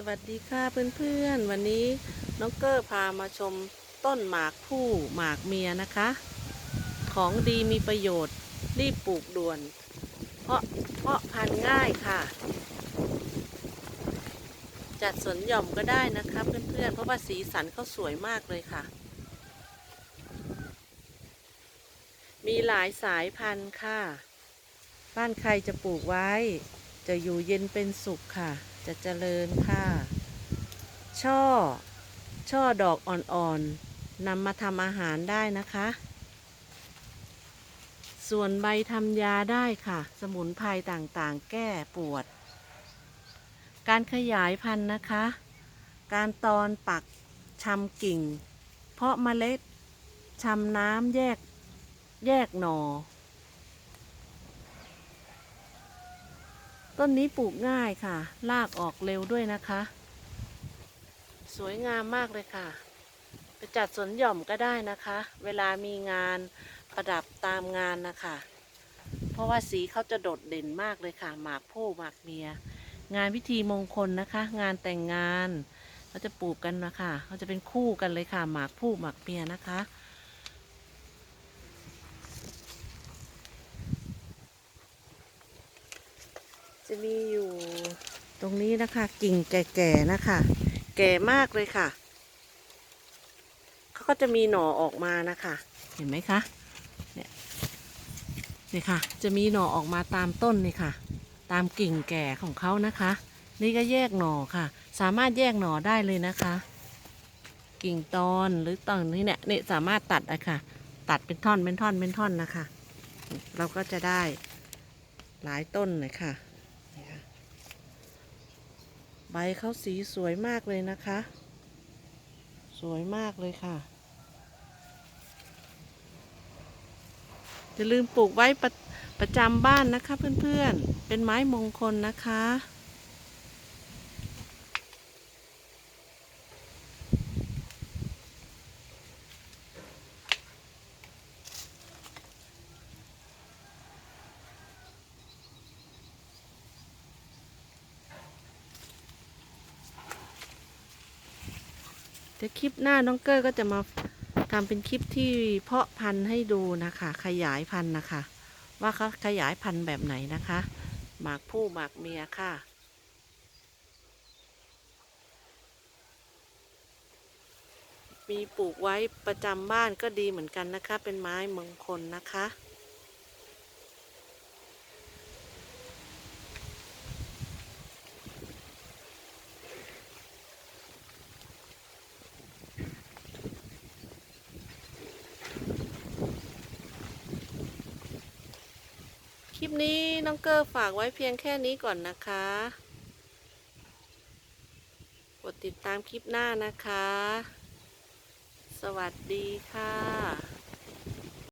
สวัสดีค่ะเพื่อนๆ วันนี้น้องเกอร์พามาชมต้นหมากผู้หมากเมียนะคะ ของดีมีประโยชน์รีบปลูกด่วน เพราะเพราะพันธุ์ง่ายค่ะ จัดสวนหย่อมก็ได้นะคะเพื่อนๆ เพราะว่าสีสันเขาสวยมากเลยค่ะ มีหลายสายพันธุ์ค่ะ บ้านใครจะปลูกไว้ จะอยู่เย็นเป็นสุขค่ะ จะเจริญค่ะ ช่อ ช่อดอกอ่อนๆนำมาทำอาหารได้นะคะ ส่วนใบทำยาได้ค่ะ สมุนไพรต่างๆ แก้ปวด การขยายพันธุ์นะคะ การตอนปักชำกิ่ง เพาะเมล็ดชำน้ำแยก แยกหน่อ ต้นนี้ปลูกง่ายค่ะ ลากออกเร็วด้วยนะคะ สวยงามมากเลยค่ะ ไปจัดสวนหย่อมก็ได้นะคะ เวลามีงานประดับตามงานนะคะ เพราะว่าสีเขาจะโดดเด่นมากเลยค่ะ หมากผู้หมากเมีย งานพิธีมงคลนะคะ งานแต่งงานเขาจะปลูกกันนะคะเขาจะเป็นคู่กันเลยค่ะ หมากผู้หมากเมียนะคะ จะมีอยู่ตรงนี้นะคะ กิ่งแก่ๆนะคะ แก่มากเลยค่ะ เขาก็จะมีหน่อออกมานะคะ เห็นไหมคะเนี่ยนี่ค่ะ จะมีหน่อออกมาตามต้นนี่ค่ะ ตามกิ่งแก่ของเขานะคะ นี่ก็แยกหน่อค่ะ สามารถแยกหน่อได้เลยนะคะ กิ่งตอนหรือตอนนี้เนี่ยเนี่ยสามารถตัดอะค่ะ ตัดเป็นท่อนเป็นท่อนเป็นท่อนนะคะ เราก็จะได้หลายต้นเลยค่ะ ใบเขาสีสวยมากเลยนะคะ สวยมากเลยค่ะ อย่าลืมปลูกไว้ประประจำบ้านนะคะเพื่อนๆ เป็นไม้มงคลนะคะ เดี๋ยวคลิปหน้าน้องเกอร์ก็จะมาทำเป็นคลิปที่เพาะพันธุ์ให้ดูนะคะ ขยายพันธุ์นะคะ ว่าเขาขยายพันธุ์แบบไหนนะคะหมากผู้หมากเมียค่ะมีปลูกไว้ประจำบ้านก็ดีเหมือนกันนะคะ เป็นไม้มงคลนะคะ คลิปนี้น้องเกอร์ฝากไว้เพียงแค่นี้ก่อนนะคะ กดติดตามคลิปหน้านะคะ สวัสดีค่ะ